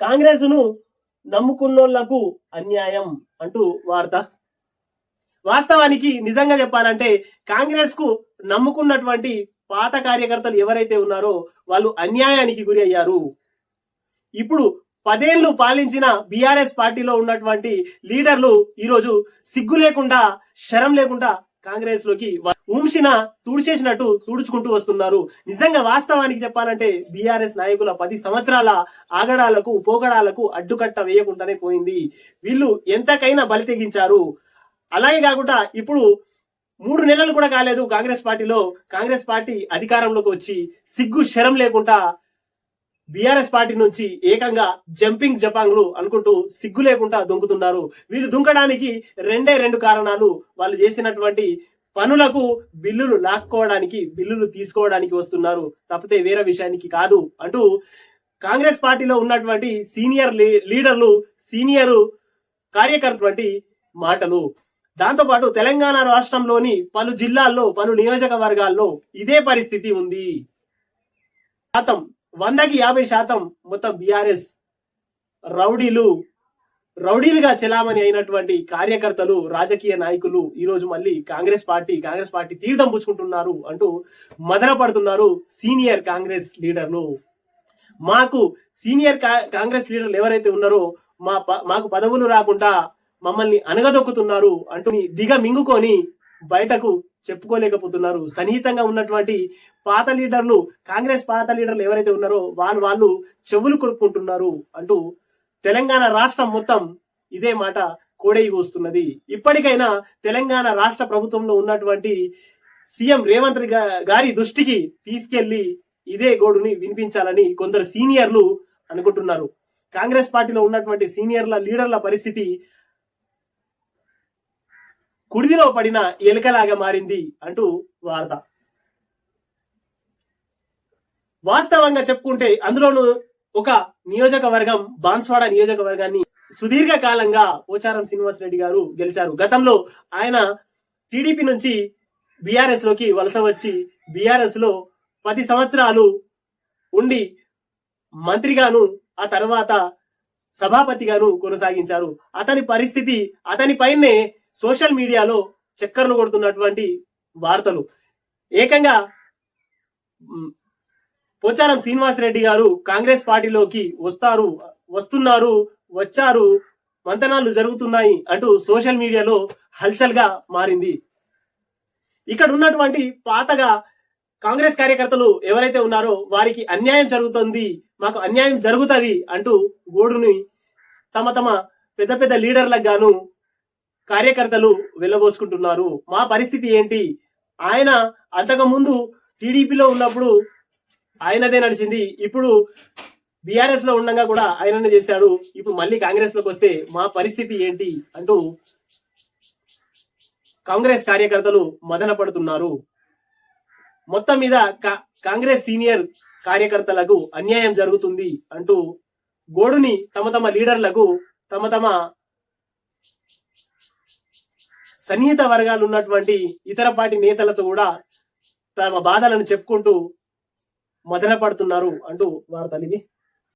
కాంగ్రెస్ను నమ్ముకున్నోళ్ళకు అన్యాయం అంటూ వార్త. వాస్తవానికి నిజంగా చెప్పాలంటే కాంగ్రెస్కు నమ్ముకున్నటువంటి పాత కార్యకర్తలు ఎవరైతే ఉన్నారో వాళ్ళు అన్యాయానికి గురి అయ్యారు. ఇప్పుడు పదేళ్ళు పాలించిన బీఆర్ఎస్ పార్టీలో ఉన్నటువంటి లీడర్లు ఈరోజు సిగ్గు లేకుండా శరం లేకుండా కాంగ్రెస్లోకి ఊంసిన తుడిచేసినట్టు తుడుచుకుంటూ వస్తున్నారు. నిజంగా వాస్తవానికి చెప్పాలంటే బీఆర్ఎస్ నాయకుల పది సంవత్సరాల ఆగడాలకు పోగడాలకు అడ్డుకట్ట వేయకుండానే పోయింది. వీళ్ళు ఎంతకైనా బలి తెగించారు. అలాగే కాకుండా ఇప్పుడు మూడు నెలలు కూడా కాలేదు కాంగ్రెస్ పార్టీలో. కాంగ్రెస్ పార్టీ అధికారంలోకి వచ్చి సిగ్గు శరం లేకుండా బీఆర్ఎస్ పార్టీ నుంచి ఏకంగా జంపింగ్ జపాంగ్లు అనుకుంటూ సిగ్గు లేకుండా దుంకుతున్నారు వీళ్ళు దుంకడానికి రెండే రెండు కారణాలు. వాళ్ళు చేసినటువంటి పనులకు బిల్లులు లాక్కోవడానికి బిల్లులు తీసుకోవడానికి వస్తున్నారు. తప్పితే వేరే విషయానికి కాదు అంటూ కాంగ్రెస్ పార్టీలో ఉన్నటువంటి సీనియర్ లీ- లీడర్లు సీనియర్ కార్యకర్తటువంటి మాటలు. దాంతోపాటు తెలంగాణ రాష్ట్రంలోని పలు జిల్లాల్లో పలు నియోజకవర్గాల్లో ఇదే పరిస్థితి ఉంది. శాతం వందకి యాభై శాతం మొత్తం బీఆర్ఎస్ రౌడీలు రౌడీలుగా చెలామణి అయినటువంటి కార్యకర్తలు రాజకీయ నాయకులు ఈరోజు మళ్ళీ కాంగ్రెస్ పార్టీ కాంగ్రెస్ పార్టీ తీర్థం పుచ్చుకుంటున్నారు అంటూ మదన పడుతున్నారు సీనియర్ కాంగ్రెస్ లీడర్లు. మాకు సీనియర్ కా- కాంగ్రెస్ లీడర్లు ఎవరైతే ఉన్నారో మా ప- మాకు పదవులు రాకుండా మమ్మల్ని అనగదొక్కుతున్నారు అంటూ దిగ మింగుకొని బయటకు చెప్పుకోలేకపోతున్నారు. సన్నిహితంగా ఉన్నటువంటి పాత లీడర్లు కాంగ్రెస్ పాత లీడర్లు ఎవరైతే ఉన్నారో వాళ్ళు వాళ్ళు చెవులు కొరుక్కుంటున్నారు అంటూ తెలంగాణ రాష్ట్రం మొత్తం ఇదే మాట కోడేయి వస్తున్నది ఇప్పటికైనా తెలంగాణ రాష్ట్ర ప్రభుత్వంలో ఉన్నటువంటి సీఎం రేవంత్ గారి దృష్టికి తీసుకెళ్ళి ఇదే గోడుని వినిపించాలని కొందరు సీనియర్లు అనుకుంటున్నారు. కాంగ్రెస్ పార్టీలో ఉన్నటువంటి సీనియర్ల లీడర్ల పరిస్థితి కుడిదిలో పడిన ఎలుకలాగా మారింది అంటూ వార్త. వాస్తవంగా చెప్పుకుంటే అందులోనూ ఒక నియోజకవర్గం బాన్స్వాడ నియోజకవర్గాన్ని సుదీర్ఘ కాలంగా పోచారం శ్రీనివాస్ రెడ్డి గారు గెలిచారు. గతంలో ఆయన టీడీపీ నుంచి బీఆర్ఎస్లోకి వలస వచ్చి బీఆర్ఎస్లో పది సంవత్సరాలు ఉండి మంత్రిగాను ఆ తర్వాత సభాపతిగాను కొనసాగించారు. అతని పరిస్థితి అతని పైనే సోషల్ మీడియాలో చక్కర్లు కొడుతున్నటువంటి వార్తలు. ఏకంగా పోచారం శ్రీనివాస్ రెడ్డి గారు కాంగ్రెస్ పార్టీలోకి వస్తారు వస్తున్నారు వచ్చారు మంతనాలు జరుగుతున్నాయి అంటూ సోషల్ మీడియాలో హల్చల్గా మారింది. ఇక్కడ ఉన్నటువంటి పాతగా కాంగ్రెస్ కార్యకర్తలు ఎవరైతే ఉన్నారో వారికి అన్యాయం జరుగుతుంది మాకు అన్యాయం జరుగుతుంది అంటూ గోడుని తమ తమ పెద్ద పెద్ద లీడర్లకు గాను కార్యకర్తలు వెళ్ళబోసుకుంటున్నారు. మా పరిస్థితి ఏంటి? ఆయన అంతకు ముందు టీడీపీలో ఉన్నప్పుడు ఆయనదే నడిచింది. ఇప్పుడు బీఆర్ఎస్లో ఉండగా కూడా ఆయననే చేశాడు. ఇప్పుడు మళ్ళీ కాంగ్రెస్లోకి వస్తే మా పరిస్థితి ఏంటి? అంటూ కాంగ్రెస్ కార్యకర్తలు మదన పడుతున్నారు. మొత్తం మీద కా- కాంగ్రెస్ సీనియర్ కార్యకర్తలకు అన్యాయం జరుగుతుంది అంటూ గోడుని తమ తమ లీడర్లకు తమ తమ సన్నిహిత వర్గాలు ఉన్నటువంటి ఇతర పార్టీ నేతలతో కూడా తమ బాధలను చెప్పుకుంటూ మదన పడుతున్నారు అంటూ వార్తలు ఇవి